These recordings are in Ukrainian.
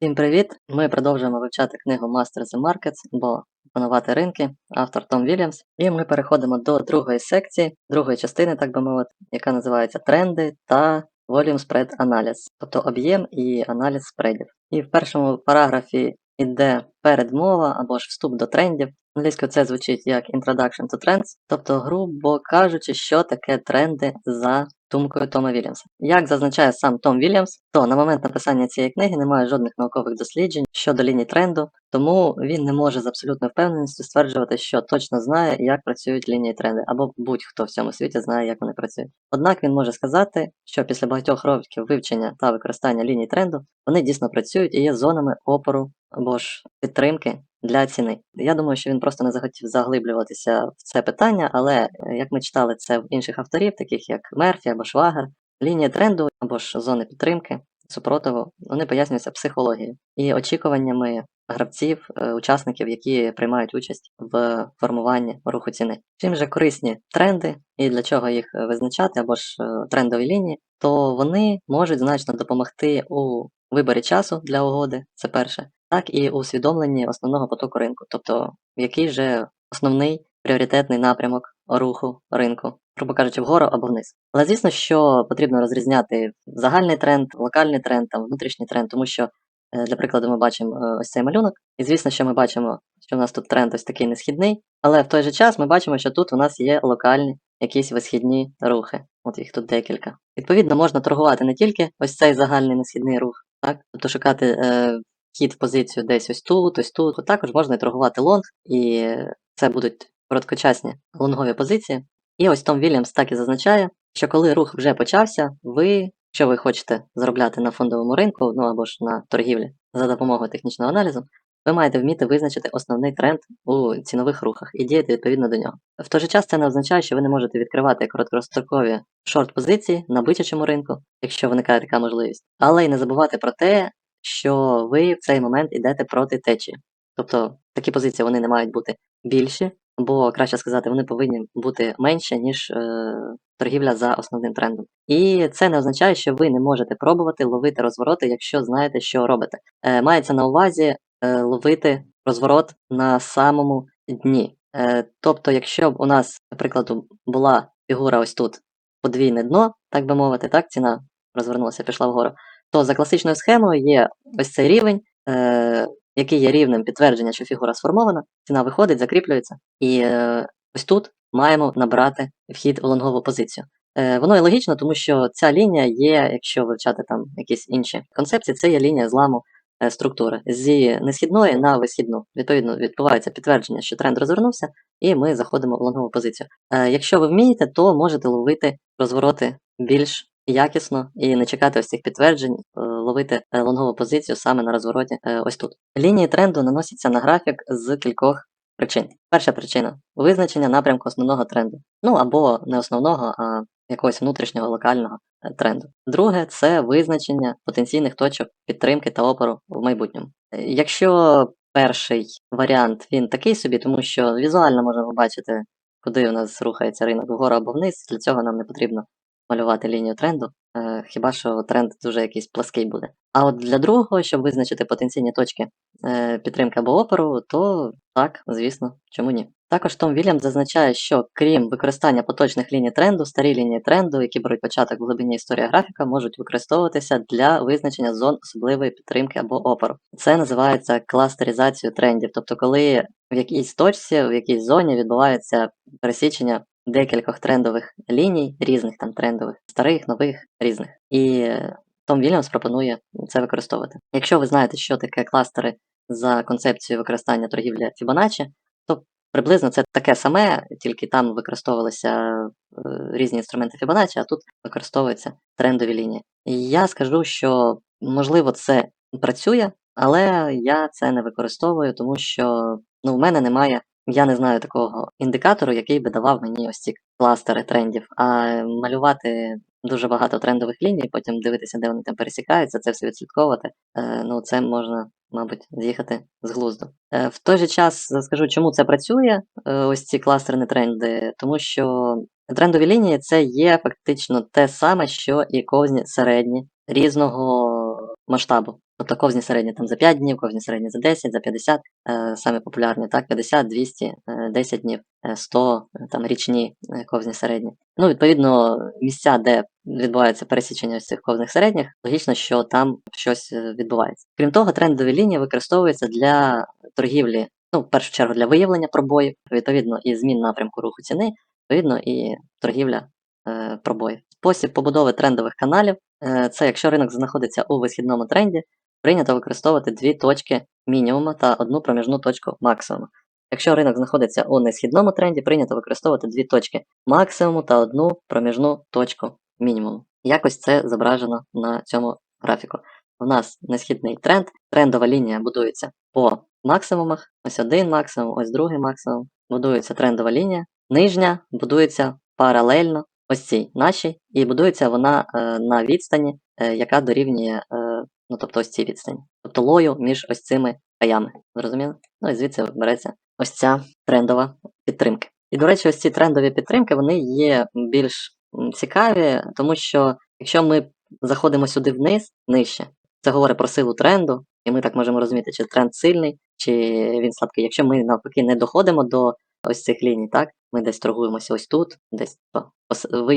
Всім привіт! Ми продовжуємо вивчати книгу Masters and Markets, бо опанувати ринки, автор Том Вільямс. І ми переходимо до другої секції, другої частини, так би мовити, яка називається Тренди та Volume Spread Analysis, тобто об'єм і аналіз спредів. І в першому параграфі йде передмова або ж вступ до трендів. Англійською це звучить як Introduction to Trends, тобто, грубо кажучи, що таке тренди за думкою Тома Вільямса. Як зазначає сам Том Вільямс, то на момент написання цієї книги немає жодних наукових досліджень щодо ліній тренду, тому він не може з абсолютною впевненістю стверджувати, що точно знає, як працюють лінії тренди, або будь-хто в цьому світі знає, як вони працюють. Однак він може сказати, що після багатьох років вивчення та використання ліній тренду вони дійсно працюють і є зонами опору або ж підтримки для ціни. Я думаю, що він просто не захотів заглиблюватися в це питання, але е, як ми читали це в інших авторів, таких як Мерфі або Швагер, лінія тренду або ж зони підтримки, супротиву, вони пояснюються психологією і очікуваннями гравців, е, учасників, які приймають участь в формуванні руху ціни. Чим же корисні тренди і для чого їх е, визначати, або ж трендові лінії, то вони можуть значно допомогти у виборі часу для угоди, це перше так і усвідомленні основного потоку ринку, тобто який же основний пріоритетний напрямок руху ринку, грубо кажучи, вгору або вниз. Але звісно, що потрібно розрізняти загальний тренд, локальний тренд, там, внутрішній тренд, тому що, е, для прикладу, ми бачимо е, ось цей малюнок, і звісно, що ми бачимо, що у нас тут тренд ось такий несхідний, але в той же час ми бачимо, що тут у нас є локальні якісь висхідні рухи. От їх тут декілька. Відповідно, можна торгувати не тільки ось цей загальний несхідний рух, так, тобто шукати е, вхід в позицію десь ось тут, ось тут. Також можна і торгувати лонг, і це будуть короткочасні лонгові позиції. І ось Том Вільямс так і зазначає, що коли рух вже почався, ви, що ви хочете заробляти на фондовому ринку, ну або ж на торгівлі за допомогою технічного аналізу, ви маєте вміти визначити основний тренд у цінових рухах і діяти відповідно до нього. В той же час це не означає, що ви не можете відкривати короткострокові шорт-позиції на бичачому ринку, якщо виникає така можливість, але й не забувати про те, що ви в цей момент йдете проти течії. Тобто такі позиції вони не мають бути більші, або краще сказати, вони повинні бути менші, ніж е, торгівля за основним трендом. І це не означає, що ви не можете пробувати ловити розвороти, якщо знаєте, що робите. Е, Мається на увазі ловити розворот на самому дні. Е, Тобто, якщо б у нас, наприклад, була фігура ось тут подвійне дно, так би мовити, так, ціна розвернулася, пішла вгору то за класичною схемою є ось цей рівень, е, який є рівнем підтвердження, що фігура сформована, ціна виходить, закріплюється, і е, ось тут маємо набрати вхід в лонгову позицію. Е, Воно і логічно, тому що ця лінія є, якщо вивчати там якісь інші концепції, це є лінія зламу е, структури зі несхідної на висхідну. Відповідно, відбувається підтвердження, що тренд розвернувся, і ми заходимо в лонгову позицію. Е, Якщо ви вмієте, то можете ловити розвороти більш якісно і не чекати ось цих підтверджень, е, ловити е, лонгову позицію саме на розвороті е, ось тут. Лінії тренду наносяться на графік з кількох причин. Перша причина визначення напрямку основного тренду. Ну або не основного, а якогось внутрішнього локального тренду. Друге це визначення потенційних точок підтримки та опору в майбутньому. Якщо перший варіант він такий собі, тому що візуально можемо побачити, куди у нас рухається ринок вгору або вниз, для цього нам не потрібно малювати лінію тренду, е, хіба що тренд дуже якийсь плаский буде. А от для другого, щоб визначити потенційні точки е, підтримки або опору, то так, звісно, чому ні. Також Том Вільям зазначає, що крім використання поточних ліній тренду, старі лінії тренду, які беруть початок в глибині історії графіка, можуть використовуватися для визначення зон особливої підтримки або опору. Це називається кластеризацією трендів, тобто коли в якійсь точці, в якійсь зоні відбувається пересічення декількох трендових ліній, різних там трендових, старих, нових, різних. І Том Вільямс пропонує це використовувати. Якщо ви знаєте, що таке кластери за концепцією використання торгівлі Fibonacci, то приблизно це таке саме, тільки там використовувалися е, різні інструменти Fibonacci, а тут використовуються трендові лінії. І я скажу, що можливо це працює, але я це не використовую, тому що ну, в мене немає я не знаю такого індикатору, який би давав мені ось ці кластери трендів, а малювати дуже багато трендових ліній, потім дивитися, де вони там пересікаються, це все відслідковувати. Е, ну це можна, мабуть, з'їхати з глузду. Е, в той же час скажу, чому це працює, е, ось ці кластерні тренди, тому що трендові лінії це є фактично те саме, що і ковзні середні різного масштабу. Тобто ковзні середні там за 5 днів, ковзні середні за 10, за 50, е, саме популярні, так, 50, 200, е, 10 днів, е, 100, е, там річні е, ковзні середні. Ну, відповідно, місця, де відбувається пересічення ось цих ковзних середніх, логічно, що там щось е, відбувається. Крім того, трендові лінії використовуються для торгівлі, ну, в першу чергу для виявлення пробоїв, відповідно, і змін напрямку руху ціни, відповідно, і торгівля е, пробоїв. Спосіб побудови трендових каналів е, це якщо ринок знаходиться у висхідному тренді, прийнято використовувати дві точки мінімуму та одну проміжну точку максимуму. Якщо ринок знаходиться у несхідному тренді, прийнято використовувати дві точки максимуму та одну проміжну точку мінімуму. Якось це зображено на цьому графіку. У нас несхідний тренд, трендова лінія будується по максимумах, ось один максимум, ось другий максимум, будується трендова лінія. Нижня будується паралельно ось цій нашій, і будується вона е, на відстані, е, яка дорівнює, е, ну тобто ось цій відстані, тобто лою між ось цими хаями. Зрозуміло? Ну і звідси береться ось ця трендова підтримка. І, до речі, ось ці трендові підтримки вони є більш цікаві, тому що якщо ми заходимо сюди вниз, нижче, це говорить про силу тренду, і ми так можемо розуміти, чи тренд сильний, чи він слабкий. Якщо ми навпаки не доходимо до ось цих ліній, так, ми десь торгуємося ось тут, десь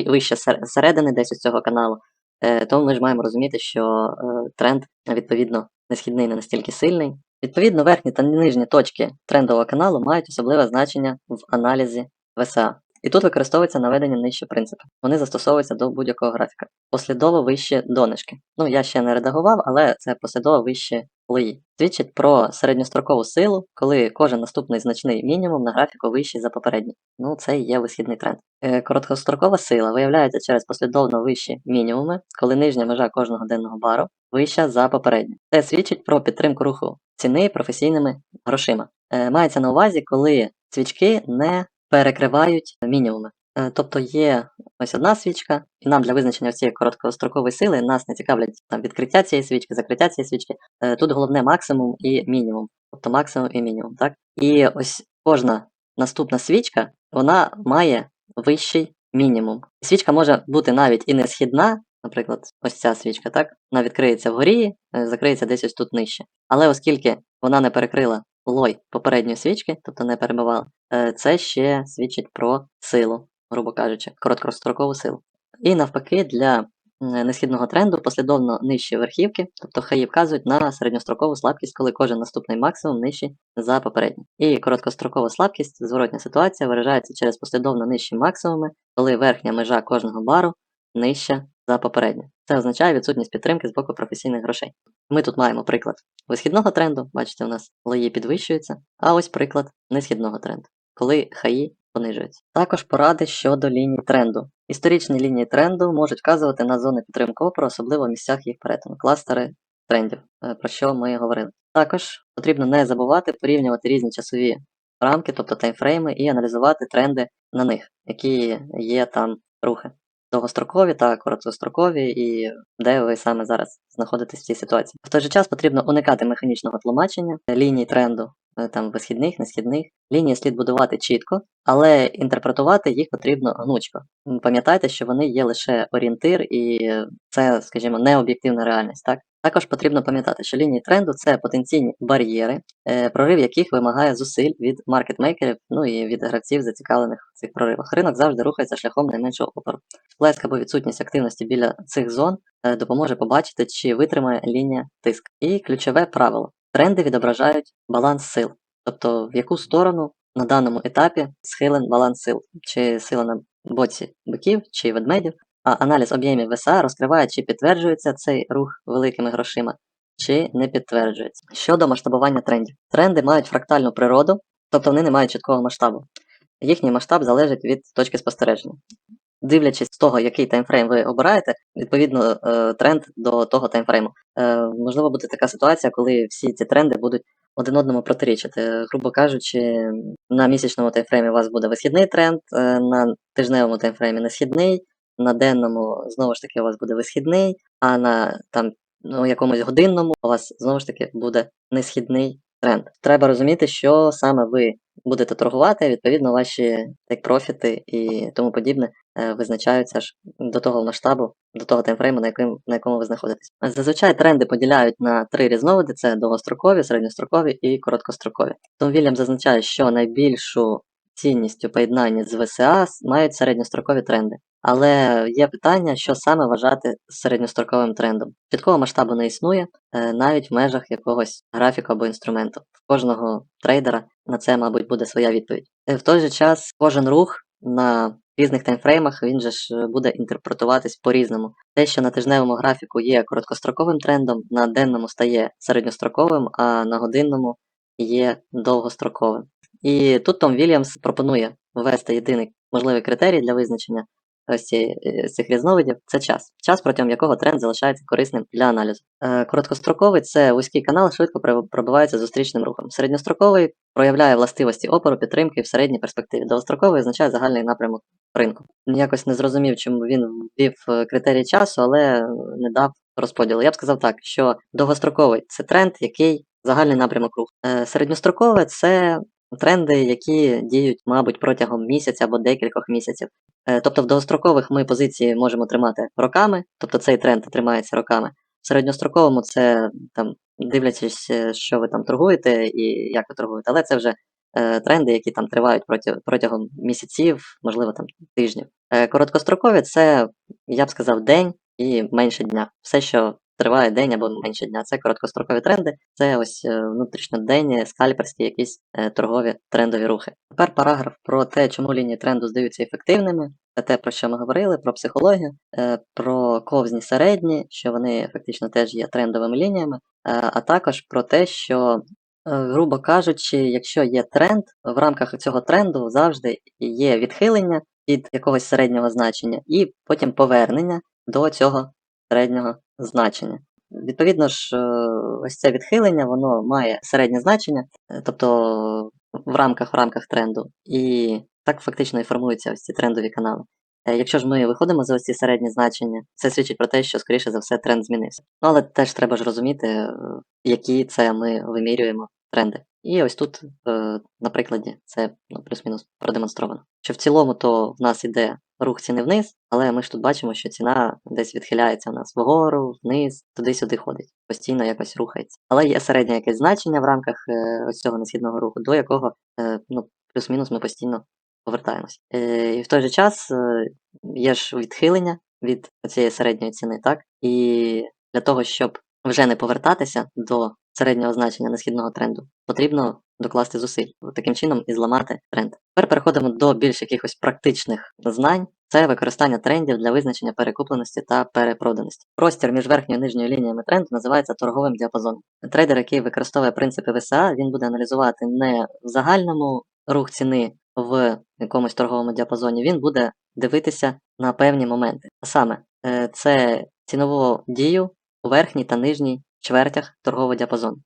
вище сер- середини десь ось цього каналу, е, то ми ж маємо розуміти, що е, тренд відповідно несхідний не настільки сильний. Відповідно, верхні та нижні точки трендового каналу мають особливе значення в аналізі ВСА. І тут використовується наведення нижче принципи. Вони застосовуються до будь-якого графіка. Послідово вище донишки. Ну, я ще не редагував, але це послідово вище лої. Свідчить про середньострокову силу, коли кожен наступний значний мінімум на графіку вищий за попередній. Ну, це і є висхідний тренд. Е, Короткострокова сила виявляється через послідовно вищі мінімуми, коли нижня межа кожного денного бару вища за попередню. Це свідчить про підтримку руху ціни професійними грошима. Е, Мається на увазі, коли свічки не перекривають мінімуми. Е, Тобто є ось одна свічка, і нам для визначення цієї короткострокової сили нас не цікавлять там відкриття цієї свічки, закриття цієї свічки. Е, Тут головне максимум і мінімум, тобто максимум і мінімум. Так? І ось кожна наступна свічка вона має вищий мінімум. Свічка може бути навіть і не східна, наприклад, ось ця свічка, так? Вона відкриється вгорі, е, закриється десь ось тут нижче. Але оскільки вона не перекрила лой попередньої свічки, тобто не перебивала, е, це ще свідчить про силу, грубо кажучи, короткострокову силу. І навпаки, для несхідного тренду послідовно нижчі верхівки, тобто хаї вказують на середньострокову слабкість, коли кожен наступний максимум нижчий за попередній. І короткострокова слабкість, зворотня ситуація, виражається через послідовно нижчі максимуми, коли верхня межа кожного бару нижча за попередню. Це означає відсутність підтримки з боку професійних грошей. Ми тут маємо приклад висхідного тренду, бачите, у нас лої підвищуються, а ось приклад несхідного тренду, коли хаї понижуються. Також поради щодо ліній тренду. Історичні лінії тренду можуть вказувати на зони підтримки опору, особливо в місцях їх перетину, кластери трендів, е, про що ми говорили. Також потрібно не забувати порівнювати різні часові рамки, тобто таймфрейми, і аналізувати тренди на них, які є там рухи довгострокові та короткострокові, і де ви саме зараз знаходитесь в цій ситуації. В той же час потрібно уникати механічного тлумачення ліній тренду, е, там висхідних, несхідних. Лінії слід будувати чітко, але інтерпретувати їх потрібно гнучко. Пам'ятайте, що вони є лише орієнтир, і це, скажімо, не об'єктивна реальність. Так? Також потрібно пам'ятати, що лінії тренду це потенційні бар'єри, е, прорив яких вимагає зусиль від маркетмейкерів, ну і від гравців, зацікавлених в цих проривах. Ринок завжди рухається шляхом найменшого опору. Сплеск або відсутність активності біля цих зон е, допоможе побачити, чи витримає лінія тиск. І ключове правило: тренди відображають баланс сил, тобто в яку сторону на даному етапі схилен баланс сил, чи сила на боці биків, чи ведмедів. А аналіз об'ємів ВСА розкриває, чи підтверджується цей рух великими грошима, чи не підтверджується. Щодо масштабування трендів. Тренди мають фрактальну природу, тобто вони не мають чіткого масштабу. Їхній масштаб залежить від точки спостереження. Дивлячись з того, який таймфрейм ви обираєте, відповідно е, тренд до того таймфрейму. Е, Можливо, буде така ситуація, коли всі ці тренди будуть один одному протирічити. Грубо кажучи, на місячному таймфреймі у вас буде висхідний тренд, е, на тижневому таймфреймі несхідний, на денному знову ж таки у вас буде висхідний, а на там ну, якомусь годинному у вас знову ж таки буде несхідний тренд. Треба розуміти, що саме ви будете торгувати, відповідно, ваші тейк-профіти і тому подібне е, визначаються ж до того масштабу, до того таймфрейму, на, яким, на якому ви знаходитесь. Зазвичай тренди поділяють на три різновиди: це довгострокові, середньострокові і короткострокові. Том Вільям зазначає, що найбільшу цінність у поєднанні з ВСА мають середньострокові тренди. Але є питання, що саме вважати середньостроковим трендом. Чіткого масштабу не існує, е, навіть в межах якогось графіку або інструменту. В кожного трейдера на це, мабуть, буде своя відповідь. Е, В той же час кожен рух на різних таймфреймах він же ж буде інтерпретуватись по-різному. Те, що на тижневому графіку є короткостроковим трендом, на денному стає середньостроковим, а на годинному є довгостроковим. І тут Том Вільямс пропонує ввести єдиний можливий критерій для визначення ось е, цих різновидів це час. Час, протягом якого тренд залишається корисним для аналізу. Е, Короткостроковий це вузький канал, швидко пробивається зустрічним рухом. Середньостроковий проявляє властивості опору, підтримки в середній перспективі. Довгостроковий означає загальний напрямок ринку. Якось не зрозумів, чому він ввів е, критерій часу, але не дав розподілу. Я б сказав так, що довгостроковий це тренд, який загальний напрямок руху. Середньострокове це тренди, які діють, мабуть, протягом місяця або декількох місяців. Е, Тобто в довгострокових ми позиції можемо тримати роками, тобто цей тренд тримається роками. В середньостроковому це там дивлячись, е, що ви там торгуєте і як ви торгуєте, але це вже е, тренди, які там тривають проти, протягом місяців, можливо, там тижнів. Е, короткострокові це, я б сказав, день і менше дня. Все, що триває день або менше дня, це короткострокові тренди, це ось е, внутрішньоденні, скальперські якісь е, торгові трендові рухи. Тепер параграф про те, чому лінії тренду здаються ефективними. Це те, про що ми говорили, про психологію, е, про ковзні середні, що вони фактично теж є трендовими лініями, а також про те, що, грубо кажучи, якщо є тренд, в рамках цього тренду завжди є відхилення від якогось середнього значення і потім повернення до цього середнього значення. Відповідно ж, е, ось це відхилення, воно має середнє значення, е, тобто в рамках в рамках тренду. І так фактично і формуються ось ці трендові канали. Е, Якщо ж ми виходимо за ось ці середні значення, це свідчить про те, що, скоріше за все, тренд змінився. Ну, але теж треба ж розуміти, які це ми вимірюємо тренди. І ось тут, на прикладі, це ну, плюс-мінус продемонстровано. Що в цілому то в нас іде рух ціни вниз, але ми ж тут бачимо, що ціна десь відхиляється у нас вгору, вниз, туди-сюди ходить, постійно якось рухається. Але є середнє якесь значення в рамках е, ось цього несхідного руху, до якого е, ну, плюс-мінус ми постійно повертаємось. Е, і в той же час є ж відхилення від цієї середньої ціни, так? І для того, щоб вже не повертатися до середнього значення несхідного тренду, потрібно докласти зусиль, таким чином і зламати тренд. Тепер переходимо до більш якихось практичних знань. Це використання трендів для визначення перекупленості та перепроданості. Простір між верхньою і нижньою лініями тренду називається торговим діапазоном. Трейдер, який використовує принципи ВСА, він буде аналізувати не в загальному рух ціни в якомусь торговому діапазоні, він буде дивитися на певні моменти. А саме, е, це цінову дію у верхній та нижній чвертях торгового діапазону.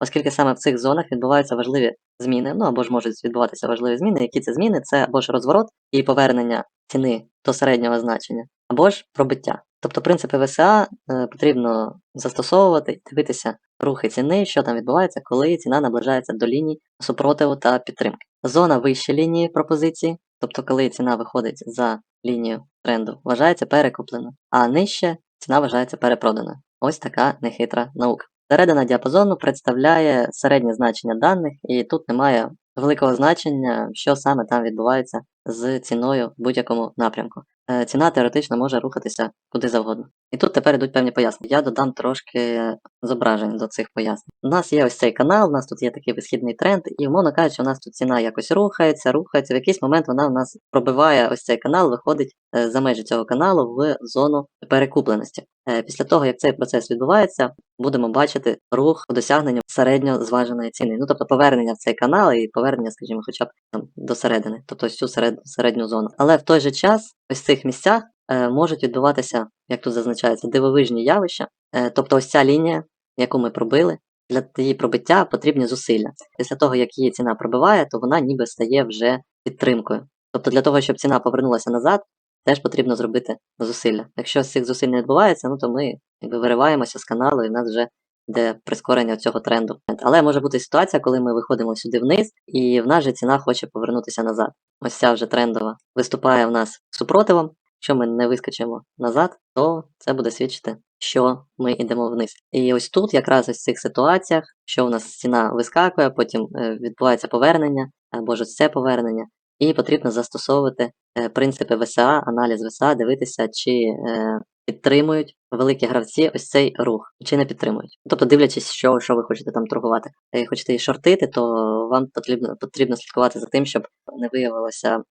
Оскільки саме в цих зонах відбуваються важливі зміни, ну або ж можуть відбуватися важливі зміни, які це зміни, це або ж розворот і повернення ціни до середнього значення, або ж пробиття. Тобто принципи ВСА е, потрібно застосовувати і дивитися рухи ціни, що там відбувається, коли ціна наближається до ліній супротиву та підтримки. Зона вище лінії пропозиції, тобто коли ціна виходить за лінію тренду, вважається перекупленою, а нижче ціна вважається перепроданою. Ось така нехитра наука. Середина діапазону представляє середнє значення даних, і тут немає великого значення, що саме там відбувається з ціною в будь-якому напрямку. Е, Ціна теоретично може рухатися куди завгодно. І тут тепер йдуть певні пояснення. Я додам трошки зображень до цих пояснень. У нас є ось цей канал, у нас тут є такий висхідний тренд, і умовно кажучи, у нас тут ціна якось рухається, рухається. В якийсь момент вона у нас пробиває ось цей канал, виходить е, за межі цього каналу в зону перекупленості. Е, Після того, як цей процес відбувається, будемо бачити рух по досягненню середньо зваженої ціни. Ну тобто повернення в цей канал і повернення, скажімо, хоча б там до середини, тобто ось цю серед, середню зону. Але в той же час ось в цих місцях е, можуть відбуватися, як тут зазначається, дивовижні явища. Е, тобто ось ця лінія, яку ми пробили, для її пробиття потрібні зусилля. Після того, як її ціна пробиває, то вона ніби стає вже підтримкою. Тобто для того, щоб ціна повернулася назад, теж потрібно зробити зусилля. Якщо з цих зусиль не відбувається, ну то ми якби вириваємося з каналу, і в нас вже де прискорення цього тренду. Але може бути ситуація, коли ми виходимо сюди вниз, і в нас же ціна хоче повернутися назад. Ось ця вже трендова виступає в нас супротивом. Якщо ми не вискочимо назад, то це буде свідчити, що ми йдемо вниз. І ось тут, якраз ось в цих ситуаціях, що у нас ціна вискакує, потім е, відбувається повернення, або ж це повернення, і потрібно застосовувати е, принципи ВСА, аналіз ВСА, дивитися, чи е, підтримують великі гравці ось цей рух, чи не підтримують. Тобто, дивлячись, що, що ви хочете там торгувати. Якщо хочете шортити, то вам потрібно, потрібно слідкувати за тим, щоб не виявилося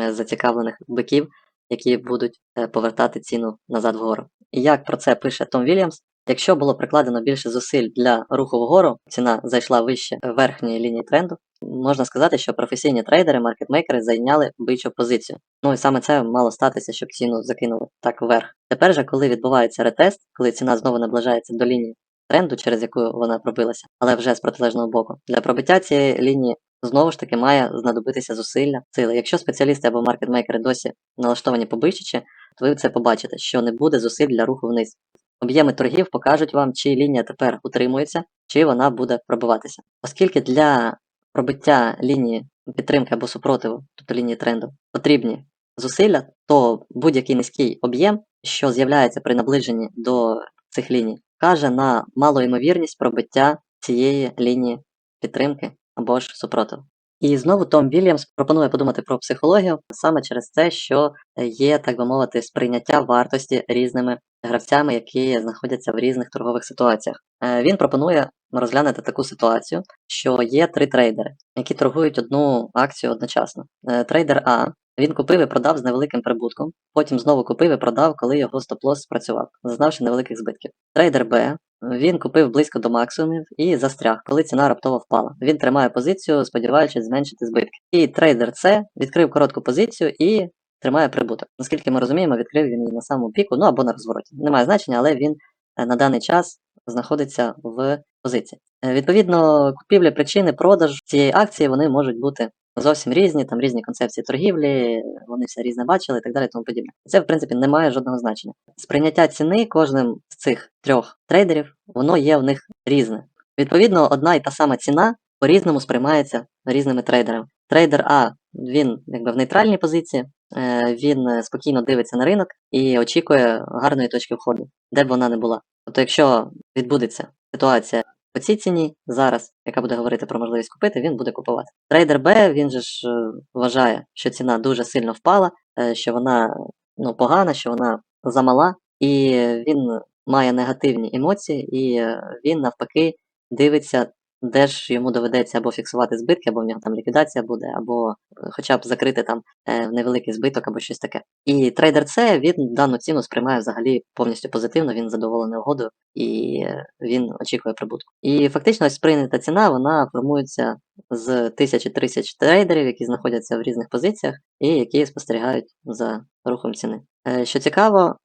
е, зацікавлених биків, які будуть повертати ціну назад вгору. І як про це пише Том Вільямс, якщо було прикладено більше зусиль для руху вгору, ціна зайшла вище верхньої лінії тренду, можна сказати, що професійні трейдери, маркетмейкери зайняли бичу позицію. Ну і саме це мало статися, щоб ціну закинули так вверх. Тепер же, коли відбувається ретест, коли ціна знову наближається до лінії тренду, через яку вона пробилася, але вже з протилежного боку, для пробиття цієї лінії знову ж таки має знадобитися зусилля, сили. Якщо спеціалісти або маркетмейкери досі налаштовані побичачи, то ви це побачите, що не буде зусиль для руху вниз. Об'єми торгів покажуть вам, чи лінія тепер утримується, чи вона буде пробиватися. Оскільки для пробиття лінії підтримки або супротиву, тобто лінії тренду, потрібні зусилля, то будь-який низький об'єм, що з'являється при наближенні до цих ліній, каже на малу ймовірність пробиття цієї лінії підтримки або ж супротиву. І знову Том Вільямс пропонує подумати про психологію саме через те, що є, так би мовити, сприйняття вартості різними гравцями, які знаходяться в різних торгових ситуаціях. Е, Він пропонує розглянути таку ситуацію, що є три трейдери, які торгують одну акцію одночасно. Е, Трейдер А він купив і продав з невеликим прибутком, потім знову купив і продав, коли його стоп-лосс спрацював, зазнавши невеликих збитків. Трейдер Б він купив близько до максимумів і застряг, коли ціна раптово впала. Він тримає позицію, сподіваючись зменшити збитки. І трейдер С відкрив коротку позицію і тримає прибуток. Наскільки ми розуміємо, відкрив він її на самому піку, ну або на розвороті. Немає значення, але він е, на даний час знаходиться в позиції. Е, Відповідно, купівлі, причини, продаж цієї акції вони можуть бути зовсім різні, там різні концепції торгівлі, вони все різне бачили і так далі, тому подібне. Це, в принципі, не має жодного значення. Сприйняття ціни кожним з цих трьох трейдерів, воно є в них різне. Відповідно, одна і та сама ціна по-різному сприймається різними трейдерами. Трейдер А він якби в нейтральній позиції, е, він спокійно дивиться на ринок і очікує гарної точки входу, де б вона не була. Тобто, якщо відбудеться ситуація по цій ціні зараз, яка буде говорити про можливість купити, він буде купувати. Трейдер Б, він же ж е, вважає, що ціна дуже сильно впала, е, що вона ну, погана, що вона замала, і він має негативні емоції, і е, він навпаки дивиться, де ж йому доведеться або фіксувати збитки, або в нього там ліквідація буде, або е, хоча б закрити там е, невеликий збиток або щось таке. І трейдер С він дану ціну сприймає взагалі повністю позитивно, він задоволений угодою і е, він очікує прибутку. І фактично ось прийнята ціна вона формується з тисячі тисяч трейдерів, які знаходяться в різних позиціях і які спостерігають за рухом ціни. Що цікаво,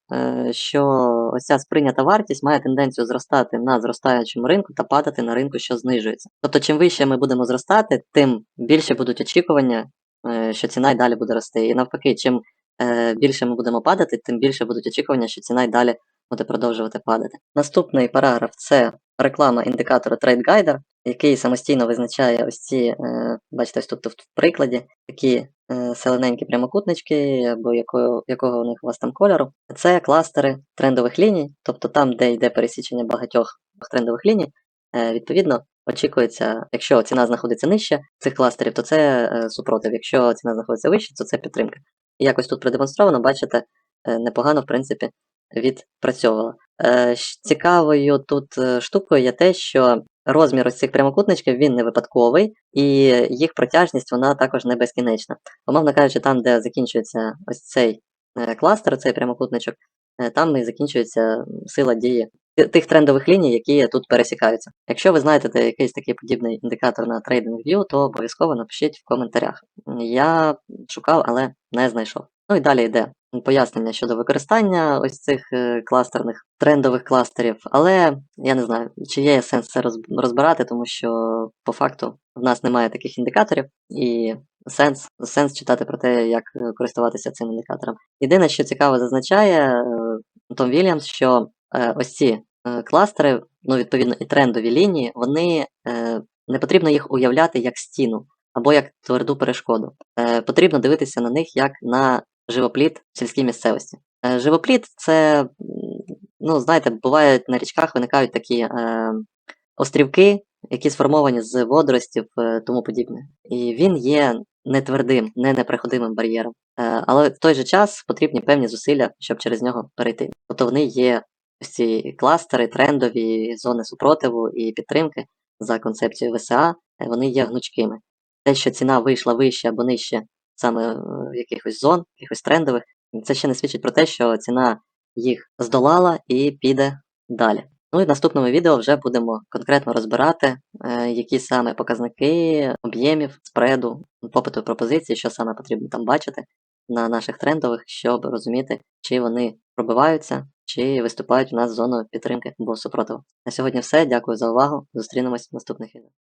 що ось ця сприйнята вартість має тенденцію зростати на зростаючому ринку та падати на ринку, що знижується. Тобто, чим вище ми будемо зростати, тим більше будуть очікування, е, що ціна й далі буде рости. І навпаки, чим е, більше ми будемо падати, тим більше будуть очікування, що ціна й далі буде продовжувати падати. Наступний параграф це реклама індикатора TradeGuider, який самостійно визначає ось ці, е, бачите, ось тут в прикладі такі е, селененькі прямокутнички, або якого, якого у них у вас там кольору. Це кластери трендових ліній, тобто там, де йде пересічення багатьох трендових ліній, е, відповідно. Очікується, якщо ціна знаходиться нижче цих кластерів, то це е, супротив. Якщо ціна знаходиться вище, то це підтримка. І якось тут продемонстровано, бачите, е, непогано, в принципі, відпрацьовувала. Е, Цікавою тут е, штукою є те, що розмір ось цих прямокутничків він не випадковий, і їх протяжність вона також не безкінечна. Умовно кажучи, там, де закінчується ось цей е, кластер, цей прямокутничок, е, там і закінчується сила дії тих трендових ліній, які тут пересікаються. Якщо ви знаєте якийсь такий подібний індикатор на TradingView, то обов'язково напишіть в коментарях. Я шукав, але не знайшов. Ну і далі йде пояснення щодо використання ось цих е, кластерних трендових кластерів, але я не знаю, чи є сенс це розбирати, тому що по факту в нас немає таких індикаторів, і сенс, сенс читати про те, як е, користуватися цим індикатором. Єдине, що цікаво зазначає е, Том Вільямс, що ось ці Кластери, ну відповідно, і трендові лінії, вони не потрібно їх уявляти як стіну або як тверду перешкоду. Е, Потрібно дивитися на них як на живопліт в сільській місцевості. Е, Живопліт це, ну знаєте, бувають на річках виникають такі е, острівки, які сформовані з водоростів е, тому подібне. І він є не твердим, не непроходимим бар'єром. Е, але в той же час потрібні певні зусилля, щоб через нього перейти. Тобто вони є ці кластери, трендові зони супротиву і підтримки за концепцією ВСА, е, вони є гнучкими. Те, що ціна вийшла вище або нижче саме е, якихось зон, якихось трендових, це ще не свідчить про те, що ціна їх здолала і піде далі. Ну і в наступному відео вже будемо конкретно розбирати, е, які саме показники об'ємів, спреду, попиту пропозиції, що саме потрібно там бачити на наших трендових, щоб розуміти, чи вони пробиваються, чи виступають у нас зоною підтримки або супротиву. На сьогодні все. Дякую за увагу. Зустрінемось в наступних відео.